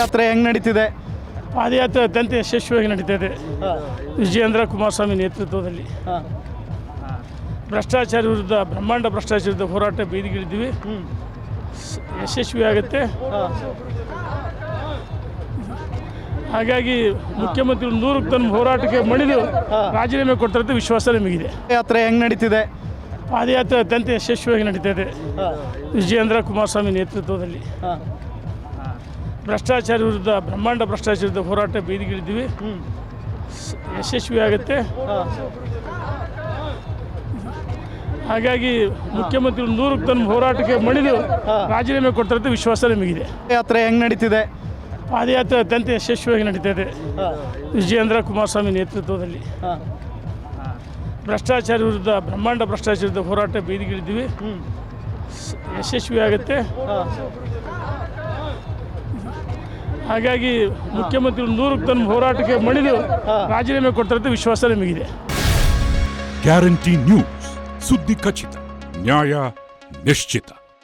ಯಾತ್ರೆ ಹೆಂಗ್ ನಡೀತಿದೆ? ಪಾದಯಾತ್ರೆ ಅತ್ಯಂತ ಯಶಸ್ವಿಯಾಗಿ ನಡೀತಾ ಇದೆ ವಿಜಯೇಂದ್ರ ಕುಮಾರಸ್ವಾಮಿ ನೇತೃತ್ವದಲ್ಲಿ. ಭ್ರಷ್ಟಾಚಾರ ವಿರುದ್ಧ ಬ್ರಹ್ಮಾಂಡ ಭ್ರಷ್ಟಾಚಾರ ವಿರುದ್ಧ ಹೋರಾಟ ಬೀದಿಗಿಳಿದ್ವಿ. ಯಶಸ್ವಿ ಆಗುತ್ತೆ. ಹಾಗಾಗಿ ಮುಖ್ಯಮಂತ್ರಿಗಳು ನೂರಕ್ಕೆ ತನ್ನ ಹೋರಾಟಕ್ಕೆ ಮಣಿದು ರಾಜೀನಾಮೆ ಕೊಡ್ತಾರೆ ವಿಶ್ವಾಸ ನಮಗಿದೆ. ಯಾತ್ರೆ ಹೆಂಗೆ ನಡೀತಿದೆ? ಪಾದಯಾತ್ರೆ ಅತ್ಯಂತ ಯಶಸ್ವಿಯಾಗಿ ನಡೀತಾ ಇದೆ ವಿಜಯೇಂದ್ರ ಕುಮಾರಸ್ವಾಮಿ ನೇತೃತ್ವದಲ್ಲಿ. ಭ್ರಷ್ಟಾಚಾರ ವಿರುದ್ಧ ಬ್ರಹ್ಮಾಂಡ ಭ್ರಷ್ಟಾಚಾರ ವಿರುದ್ಧ ಹೋರಾಟ ಬೀದಿಗಿಳಿದ್ವಿ. ಯಶಸ್ವಿ ಆಗುತ್ತೆ. ಹಾಗಾಗಿ ಮುಖ್ಯಮಂತ್ರಿಗಳು ನೂರಕ್ಕೆ ತನ್ನ ಹೋರಾಟಕ್ಕೆ ಮಣಿದು ರಾಜೀನಾಮೆ ಕೊಟ್ಟಿರೋದು ವಿಶ್ವಾಸ ನಮಗಿದೆ. ಯಾತ್ರೆ ಹೆಂಗ್ ನಡೀತಿದೆ? ಪಾದಯಾತ್ರೆ ಅತ್ಯಂತ ಯಶಸ್ವಿಯಾಗಿ ನಡೀತಾ ಇದೆ ವಿಜಯೇಂದ್ರ ಕುಮಾರಸ್ವಾಮಿ ನೇತೃತ್ವದಲ್ಲಿ. ಭ್ರಷ್ಟಾಚಾರ ವಿರುದ್ಧ ಬ್ರಹ್ಮಾಂಡ ಭ್ರಷ್ಟಾಚಾರ ವಿರುದ್ಧ ಹೋರಾಟ ಬೀದಿಗಿಳಿದ್ವಿ. ಯಶಸ್ವಿ ಯಶಸ್ವಿಯಾಗುತ್ತೆ ಹಾಗಾಗಿ ಮುಖ್ಯಮಂತ್ರಿ ನೂರಕ್ಕೆ ತನ್ನ ಹೋರಾಟಕ್ಕೆ ಮಣಿದು ರಾಜೀನಾಮೆ ಕೊಡ್ತಾರೆ ವಿಶ್ವಾಸ ನಿಮಗಿದೆ. ಗ್ಯಾರಂಟಿ ನ್ಯೂಸ್ ಸುದ್ದಿ ಖಚಿತ ನ್ಯಾಯ ನಿಶ್ಚಿತ.